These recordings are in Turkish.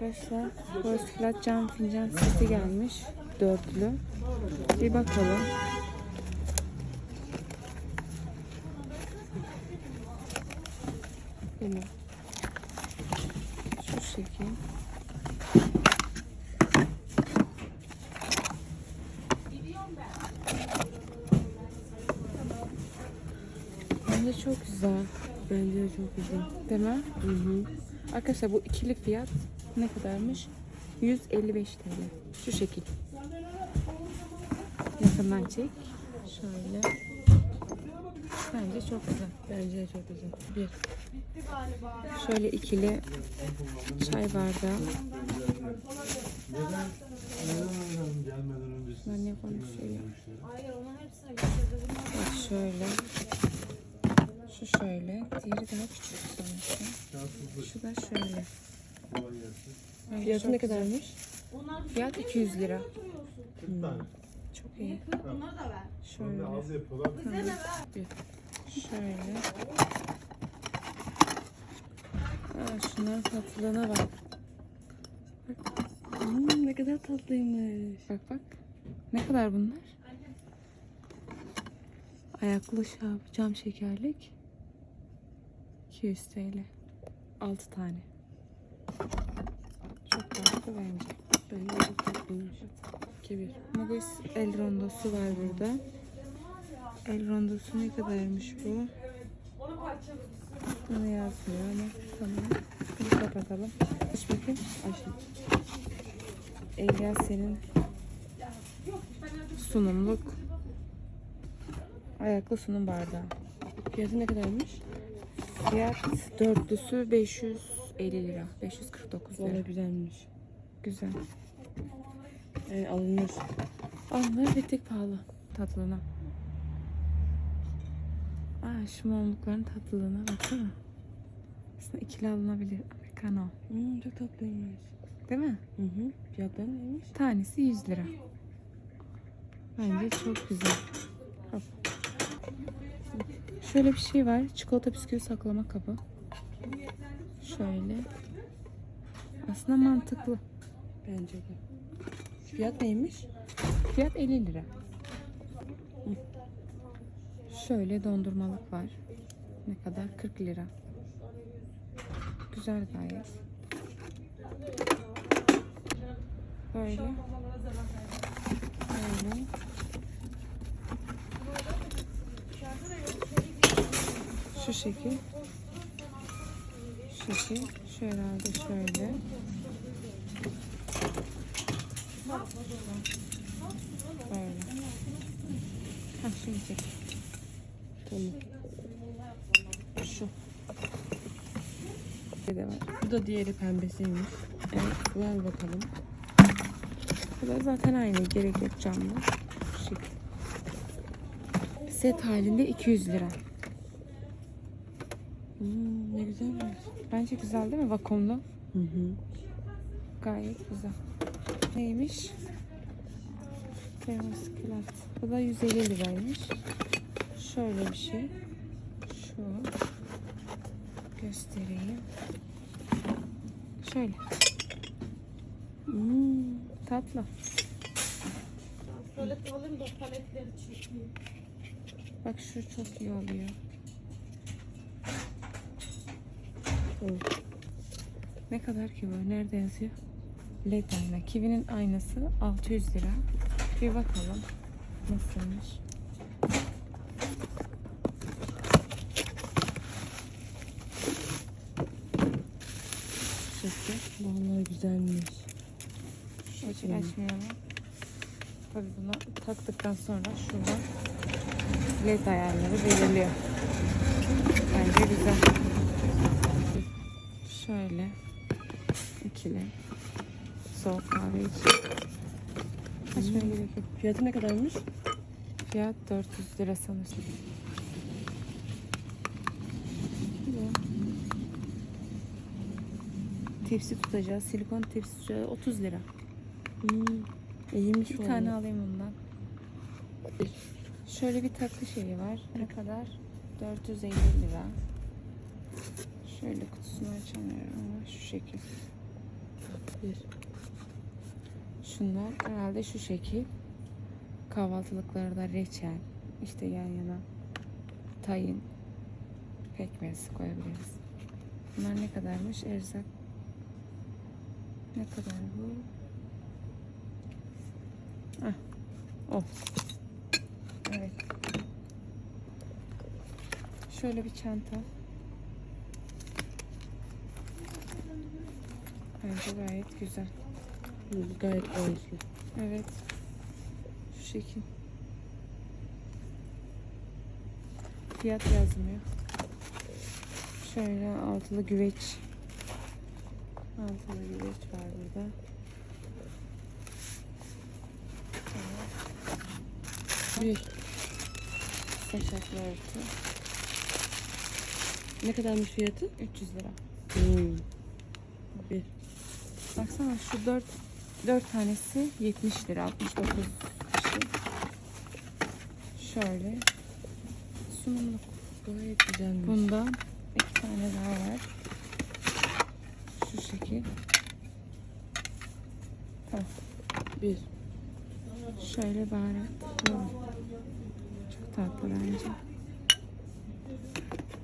Arkadaşlar Borsiklat cam fincan seti gelmiş. Dörtlü. Bir bakalım. Böyle. Şu şekil. Bence çok güzel. Bence çok güzel. Değil mi? Hı hı. Arkadaşlar bu ikili fiyat ne kadarmış? 155 TL. Şu şekil. Yakından çek. Şöyle. Bence çok güzel. Bence çok güzel. Bir. Şöyle ikili çay bardağı. Ben ne konuşuyor? Bak şöyle. Şu şöyle. Diğeri daha küçük sanki. Şu da şöyle. Fiyatı ne kadarmış? Fiyat 200 lira. 40 tane. Çok iyi. Şöyle Şöyle. az yapıyorlar. Şöyle. Aa, şunların tatlılığına bak. Hmm, ne kadar tatlıymış. Bak bak. Ne kadar bunlar? Ayaklı şap, cam şekerlik. 200 TL. 6 tane. Tatlı bence. Bence çok tatlıymış. 2-1. Magos el rondosu var burada. El rondosu ne kadarmış bu? Bunu yazmıyor ama tamam. Bunu kapatalım. Aç bakayım. Açtım. Elia senin sunumluk ayaklı sunum bardağı. Fiyatı ne kadarmış? Fiyat dörtlüsü 550 lira. 549 lira. Valla güzelmiş. Güzel. Yani alınır. Onlar bir tek pahalı tatlılığına. Aa şu mumlukların tatlılığına baksana. Aslında ikili alınabilir. Americano. Hmm, çok tatlıymış. Değil mi? Hı hı. Fiyatları neymiş? Tanesi 100 lira. Bence çok güzel. Hop. Şöyle bir şey var. Çikolata bisküvi saklama kabı. Şöyle. Aslında mantıklı. Bence de. Fiyat neymiş? Fiyat 50 lira. Şöyle dondurmalık var. Ne kadar? 40 lira. Güzel gayet. Böyle. Böyle. Şu şekil. Şu şekil. Şöyle herhalde şöyle. Böyle. Ha şimdi çek. Tamam. Şu. Bu da diğeri pembesiymiş. Evet. Ver bakalım. Bu da zaten aynı. Gerek yok camlı. Şekil. Set halinde 200 lira. Hmm, ne güzelmiş. Bence güzel değil mi? Vakumlu. Hı hı. Gayet güzel. Neymiş? Termosklat. Bu da 150 liraymış. Şöyle bir şey. Şu. Göstereyim. Şöyle. Hmm. Tatlı. Tuvalet alayım da paletleri çekeyim. Bak şu çok iyi oluyor. Tamam. Ne kadar ki bu? Nerede yazıyor? LED ayna. Kiwi'nin aynası 600 lira. Bir bakalım nasılmış. Şekil. Vallahi güzelmiş. Şekil açmayalım. Tabii bunu taktıktan sonra şuradan LED ayarları belirliyor. Bence güzel. Şöyle ikili soğuk kahve için. Açmaya gerek yok. Fiyatı ne kadarmış? Fiyat 400 lira sanırsam. Tepsi tutacağız. Silikon tepsi tutacağı 30 lira. Hmm. İyiymiş Bir vallahi. tane alayım bundan. Şöyle bir takı şeyi var. Ne kadar? 450 lira. Şöyle kutusunu açamıyorum ama şu şekil. Bir. Şunlar herhalde şu şekil. Kahvaltılıklarda reçel, işte yan yana tayin, pekmez koyabiliriz. Bunlar ne kadarmış? Erzak. Ne kadar bu? Ah, o. Evet. Şöyle bir çanta. Bence gayet güzel. Gayet boyutlu. Evet. Şu şekil. Fiyat yazmıyor. Şöyle altılı güveç. Altılı güveç var burada. Bir. Saçaklı örtü. Ne kadarmış fiyatı? 300 lira. Hmm. Bir. Baksana şu 4 4 tanesi 70 lira 69 kişi. Şöyle. Sunumluk. Gayet güzelmiş. Bundan iki tane daha var. Şu şekil. Tamam. Bir. Şöyle baharat. Çok tatlı bence.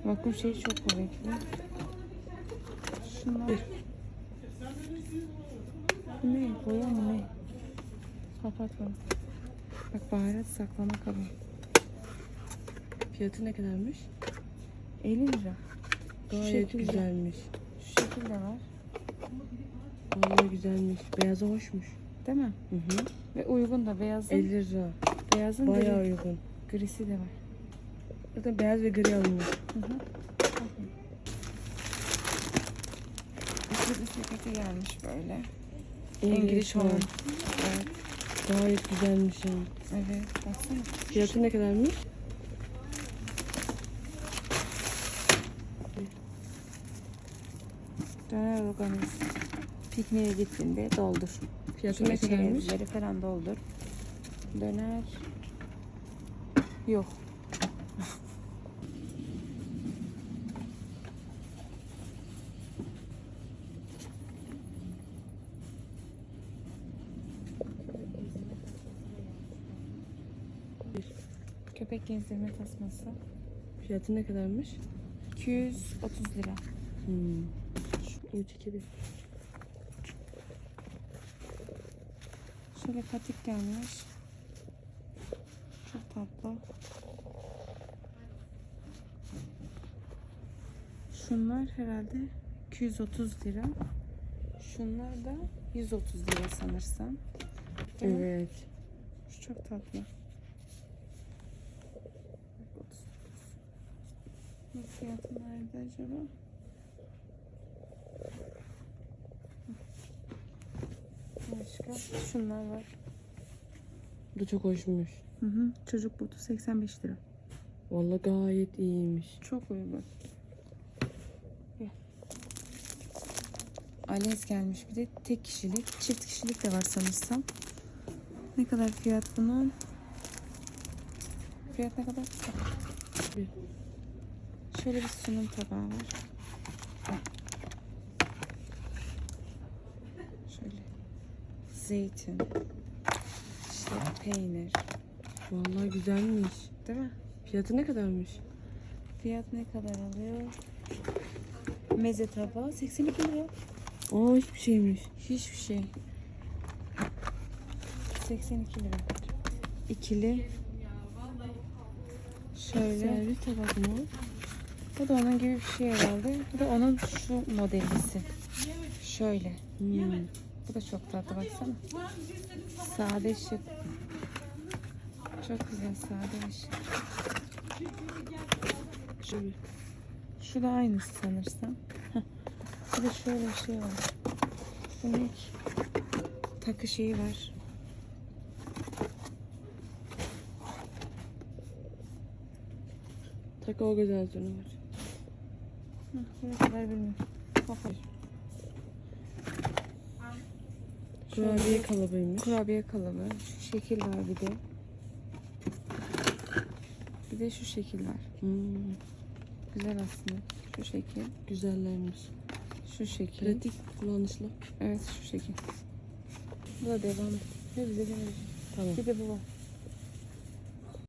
Vakum şey çok kuvvetli. Şunlar. Bir. Bu ne? Boya mı ne? Kapat bunu. Bak baharat saklama kabı. Fiyatı ne kadarmış? 50 lira. Gayet şekilde. güzelmiş. Şu şekilde var. Vallahi güzelmiş. Beyazı hoşmuş. Değil mi? Hı hı. Ve uygun da beyazın. 50 lira. Beyazın Bayağı gri, uygun. grisi de var. Zaten beyaz ve gri alınmış. Hı hı. İkili sepeti gelmiş böyle. İngiliz Home. Evet. Gayet güzelmiş ya. Evet. Baksana. Fiyatı ne kadarmış? Döner organiz. Pikniğe gittiğinde doldur. Fiyatı ne kadarmış? Çerezleri falan doldur. Döner. Yok. Köpek gezdirme tasması. Fiyatı ne kadarmış? 230 lira. Hmm. 3 2 1. Şöyle patik gelmiş. Çok tatlı. Şunlar herhalde 230 lira. Şunlar da 130 lira sanırsam. Değil mi? Evet. Şu çok tatlı. Bak, 39. Bu fiyatı nerede acaba? Başka şunlar var. Bu da çok hoşmuş. Hı hı. Çocuk botu 85 lira. Vallahi gayet iyiymiş. Çok uygun. Alez gelmiş bir de tek kişilik. Çift kişilik de var sanırsam. Ne kadar fiyat bunun? Fiyat ne kadar? Bir. Şöyle bir sunum tabağı var. Şöyle. Zeytin. İşte peynir. Vallahi güzelmiş. Değil mi? Fiyatı ne kadarmış? Fiyat ne kadar alıyor? Meze tabağı 82 lira. Aa hiçbir şeymiş. Hiçbir şey. 82 lira. İkili. Şöyle. Servis tabak mı? Bu da onun gibi bir şey herhalde. Bu da onun şu modellisi. Şöyle. Hmm. Bu da çok tatlı baksana. Sade şık. Çok güzel sade şık. Şöyle. Şu da aynısı sanırsam. Heh. Bir de şöyle bir şey var. Bu ne ki? Takı şeyi var. Takao güzel sonu var. Ne kadar bilmiyorum. Kurabiye kalıbıymış. Kurabiye kalıbı. Şu şekil var bir de. Bir de şu şekil var. Hmm. Güzel aslında. Şu şekil. Güzellermiş. Şu şekil. Pratik, kullanışlı. Evet şu şekil. Bu da devam. Ne bize gelecek. Tamam. Bir de bu var.